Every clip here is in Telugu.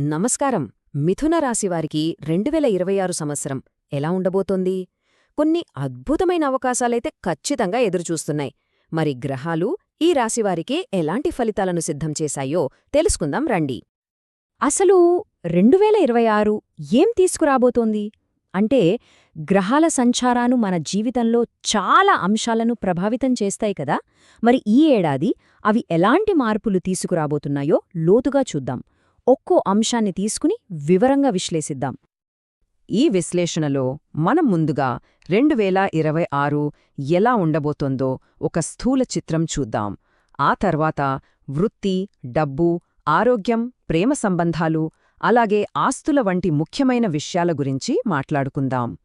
నమస్కారం. మిథున రాశివారికి రెండువేల ఇరవై ఆరు సంవత్సరం ఎలా ఉండబోతోంది? కొన్ని అద్భుతమైన అవకాశాలైతే ఖచ్చితంగా ఎదురుచూస్తున్నాయి. మరి గ్రహాలు ఈ రాశివారికి ఎలాంటి ఫలితాలను సిద్ధం చేశాయో తెలుసుకుందాం రండి. అసలు రెండువేల ఇరవై ఆరు ఏం తీసుకురాబోతోంది? అంటే గ్రహాల సంచారాలు మన జీవితంలో చాలా అంశాలను ప్రభావితం చేస్తాయి కదా? మరి ఈ ఏడాది అవి ఎలాంటి మార్పులు తీసుకురాబోతున్నాయో లోతుగా చూద్దాం. ఒక్కో అంశాన్ని తీసుకుని వివరంగా విశ్లేషిద్దాం. ఈ విశ్లేషణలో మనం ముందుగా రెండు వేల ఇరవై ఆరు ఎలా ఉండబోతోందో ఒక స్థూల చిత్రం చూద్దాం. ఆ తర్వాత వృత్తి డబ్బు ఆరోగ్యం ప్రేమ సంబంధాలు అలాగే ఆస్తుల వంటి ముఖ్యమైన విషయాల గురించి మాట్లాడుకుందాం.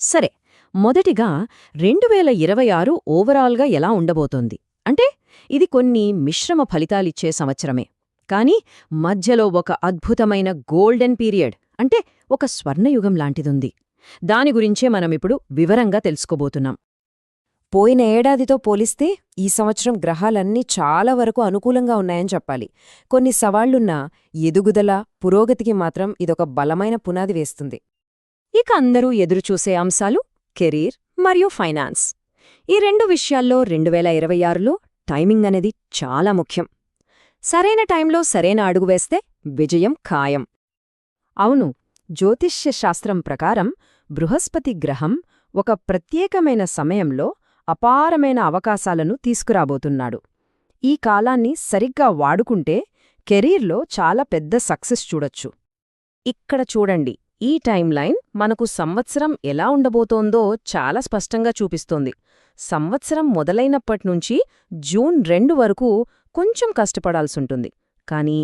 సరే మొదటిగా రెండు వేల ఇరవై ఆరు ఓవరాల్గా ఎలా ఉండబోతోంది? అంటే ఇది కొన్ని మిశ్రమ ఫలితాలిచ్చే సంవత్సరమే. కానీ మధ్యలో ఒక అద్భుతమైన గోల్డెన్ పీరియడ్ అంటే ఒక స్వర్ణయుగం లాంటిదుంది. దాని గురించే మనమిప్పుడు వివరంగా తెలుసుకోబోతున్నాం. పోయిన ఏడాదితో పోలిస్తే ఈ సంవత్సరం గ్రహాలన్నీ చాలా వరకు అనుకూలంగా ఉన్నాయని చెప్పాలి. కొన్ని సవాళ్ళున్నా ఎదుగుదల పురోగతికి మాత్రం ఇదొక బలమైన పునాది వేస్తుంది. ఇక అందరూ ఎదురుచూసే అంశాలు కెరీర్ మరియు ఫైనాన్స్. ఈ రెండు విషయాల్లో రెండు వేల ఇరవై ఆరులో టైమింగ్ అనేది చాలా ముఖ్యం. సరైన టైంలో సరైన అడుగు వేస్తే విజయం ఖాయం. అవును జ్యోతిష్య శాస్త్రం ప్రకారం బృహస్పతి గ్రహం ఒక ప్రత్యేకమైన సమయంలో అపారమైన అవకాశాలను తీసుకురాబోతున్నాడు. ఈ కాలాన్ని సరిగ్గా వాడుకుంటే కెరీర్లో చాలా పెద్ద సక్సెస్ చూడొచ్చు. ఇక్కడ చూడండి ఈ టైంలైన్ మనకు సంవత్సరం ఎలా ఉండబోతోందో చాలా స్పష్టంగా చూపిస్తోంది. సంవత్సరం మొదలైనప్పట్నుంచి జూన్ రెండు వరకు కొంచెం కష్టపడాల్సుంటుంది కానీ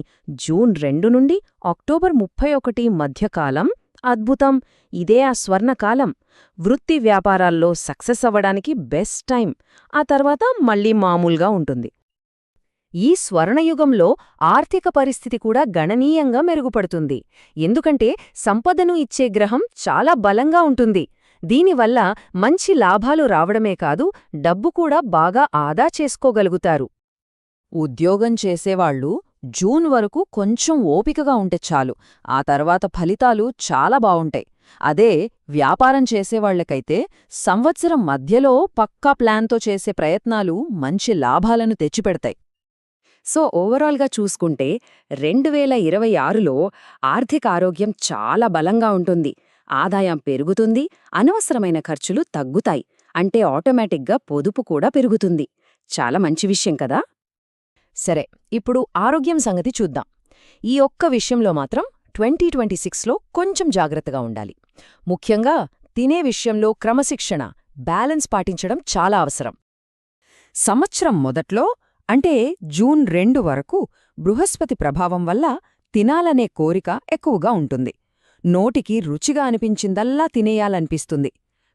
జూన్ రెండు నుండి అక్టోబర్ ముప్పై ఒకటి మధ్యకాలం అద్భుతం. ఇదే ఆ స్వర్ణకాలం. వృత్తి వ్యాపారాల్లో సక్సెస్ అవ్వడానికి బెస్ట్ టైం. ఆ తర్వాత మళ్ళీ మామూలుగా ఉంటుంది. ఈ స్వర్ణయుగంలో ఆర్థిక పరిస్థితి కూడా గణనీయంగా మెరుగుపడుతుంది. ఎందుకంటే సంపదను ఇచ్చే గ్రహం చాలా బలంగా ఉంటుంది. దీనివల్ల మంచి లాభాలు రావడమే కాదు డబ్బు కూడా బాగా ఆదా చేసుకోగలుగుతారు. ఉద్యోగం చేసేవాళ్ళు జూన్ వరకు కొంచెం ఓపికగా ఉంటే చాలు. ఆ తర్వాత ఫలితాలు చాలా బావుంటాయి. అదే వ్యాపారం చేసేవాళ్ళకైతే సంవత్సరం మధ్యలో పక్కా ప్లాన్తో చేసే ప్రయత్నాలు మంచి లాభాలను తెచ్చిపెడతాయి. సో ఓవరాల్గా చూసుకుంటే రెండు వేల ఇరవై ఆరులో ఆర్థిక ఆరోగ్యం చాలా బలంగా ఉంటుంది. ఆదాయం పెరుగుతుంది అనవసరమైన ఖర్చులు తగ్గుతాయి. అంటే ఆటోమేటిక్గా పొదుపు కూడా పెరుగుతుంది. చాలా మంచి విషయం కదా? సరే ఇప్పుడు ఆరోగ్యం సంగతి చూద్దాం. ఈ ఒక్క విషయంలో మాత్రం ట్వంటీ ట్వంటీ సిక్స్లో కొంచెం జాగ్రత్తగా ఉండాలి. ముఖ్యంగా తినే విషయంలో క్రమశిక్షణ బ్యాలెన్స్ పాటించడం చాలా అవసరం. సంవత్సరం మొదట్లో అంటే జూన్ రెండు వరకు బృహస్పతి ప్రభావం వల్ల తినాలనే కోరిక ఎక్కువగా ఉంటుంది. నోటికి రుచిగా అనిపించిందల్లా తినేయాలనిపిస్తుంది.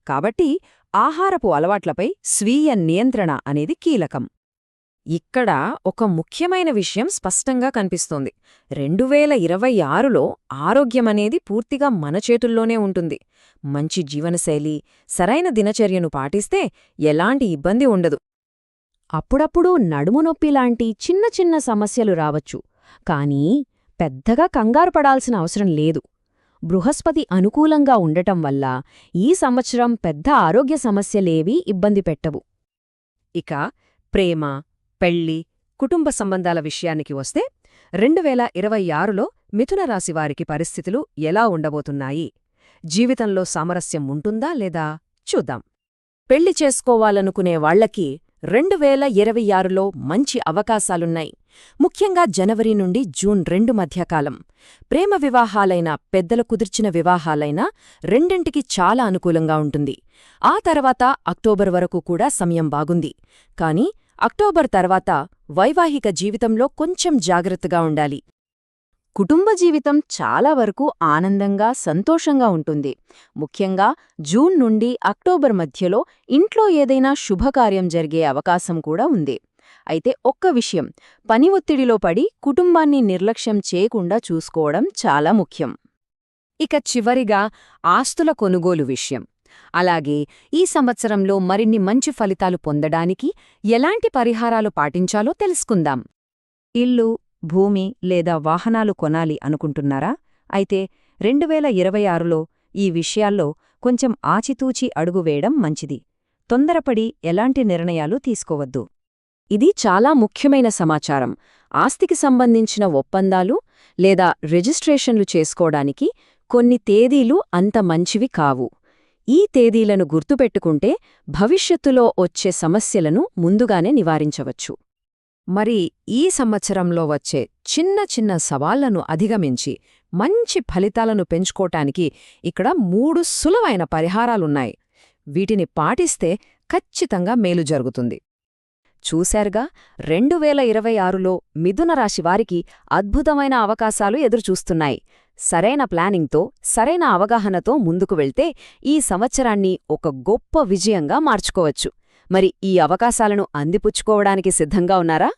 కాబట్టి ఆహారపు అలవాట్లపై స్వీయ నియంత్రణ అనేది కీలకం. ఇక్కడ ఒక ముఖ్యమైన విషయం స్పష్టంగా కనిపిస్తోంది. రెండు వేల ఇరవై ఆరులో ఆరోగ్యమనేది పూర్తిగా మన చేతుల్లోనే ఉంటుంది. మంచి జీవనశైలి సరైన దినచర్యను పాటిస్తే ఎలాంటి ఇబ్బంది ఉండదు. అప్పుడప్పుడు నడుము నొప్పిలాంటి చిన్న చిన్న సమస్యలు రావచ్చు. కానీ పెద్దగా కంగారు పడాల్సిన అవసరం లేదు. బృహస్పతి అనుకూలంగా ఉండటం వల్ల ఈ సంవత్సరం పెద్ద ఆరోగ్య సమస్యలేవీ ఇబ్బంది పెట్టవు. ఇక ప్రేమ పెళ్ళి కుటుంబ సంబంధాల విషయానికి వస్తే రెండు వేల ఇరవై ఆరులో మిథున రాశివారికి పరిస్థితులు ఎలా ఉండబోతున్నాయి? జీవితంలో సామరస్యం ఉంటుందా లేదా? చూద్దాం. పెళ్ళి చేసుకోవాలనుకునే వాళ్ళకి రెండు వేల ఇరవై ఆరులో మంచి అవకాశాలున్నాయి. ముఖ్యంగా జనవరి నుండి జూన్ రెండు మధ్యకాలం. ప్రేమ వివాహాలైన పెద్దలు కుదిర్చిన వివాహాలైనా రెండింటికి చాలా అనుకూలంగా ఉంటుంది. ఆ తర్వాత అక్టోబర్ వరకు కూడా సమయం బాగుంది. కాని అక్టోబర్ తర్వాత వైవాహిక జీవితంలో కొంచెం జాగ్రత్తగా ఉండాలి. కుటుంబ జీవితం చాలా వరకు ఆనందంగా సంతోషంగా ఉంటుంది. ముఖ్యంగా జూన్ నుండి అక్టోబర్ మధ్యలో ఇంట్లో ఏదైనా శుభకార్యం జరిగే అవకాశం కూడా ఉంది. అయితే ఒక్క విషయం పని ఒత్తిడిలో పడి కుటుంబాన్ని నిర్లక్ష్యం చేయకుండా చూసుకోవడం చాలా ముఖ్యం. ఇక చివరిగా ఆస్తుల కొనుగోలు విషయం. అలాగే ఈ సంవత్సరంలో మరిన్ని మంచి ఫలితాలు పొందడానికి ఎలాంటి పరిహారాలు పాటించాలో తెలుసుకుందాం. ఇల్లు భూమి లేదా వాహనాలు కొనాలి అనుకుంటున్నారా? అయితే రెండువేల ఇరవై ఆరులో ఈ విషయాల్లో కొంచెం ఆచితూచి అడుగు వేయడం మంచిది. తొందరపడి ఎలాంటి నిర్ణయాలు తీసుకోవద్దు. ఇది చాలా ముఖ్యమైన సమాచారం. ఆస్తికి సంబంధించిన ఒప్పందాలు లేదా రిజిస్ట్రేషన్లు చేసుకోవడానికి కొన్ని తేదీలు అంత మంచివి కావు. ఈ తేదీలను గుర్తుపెట్టుకుంటే భవిష్యత్తులో వచ్చే సమస్యలను ముందుగానే నివారించవచ్చు. మరి ఈ సంవత్సరంలో వచ్చే చిన్న చిన్న సవాళ్ళను అధిగమించి మంచి ఫలితాలను పెంచుకోటానికి ఇక్కడ మూడు సులువైన పరిహారాలున్నాయి. వీటిని పాటిస్తే ఖచ్చితంగా మేలు జరుగుతుంది. చూశారుగా రెండు వేల ఇరవై ఆరులో మిథున రాశి వారికి అద్భుతమైన అవకాశాలు ఎదురుచూస్తున్నాయి. సరైన ప్లానింగ్తో సరైన అవగాహనతో ముందుకు వెళ్తే ఈ సంవత్సరాన్ని ఒక గొప్ప విజయంగా మార్చుకోవచ్చు. మరి ఈ అవకాశాలను అందిపుచ్చుకోవడానికి సిద్ధంగా ఉన్నారా?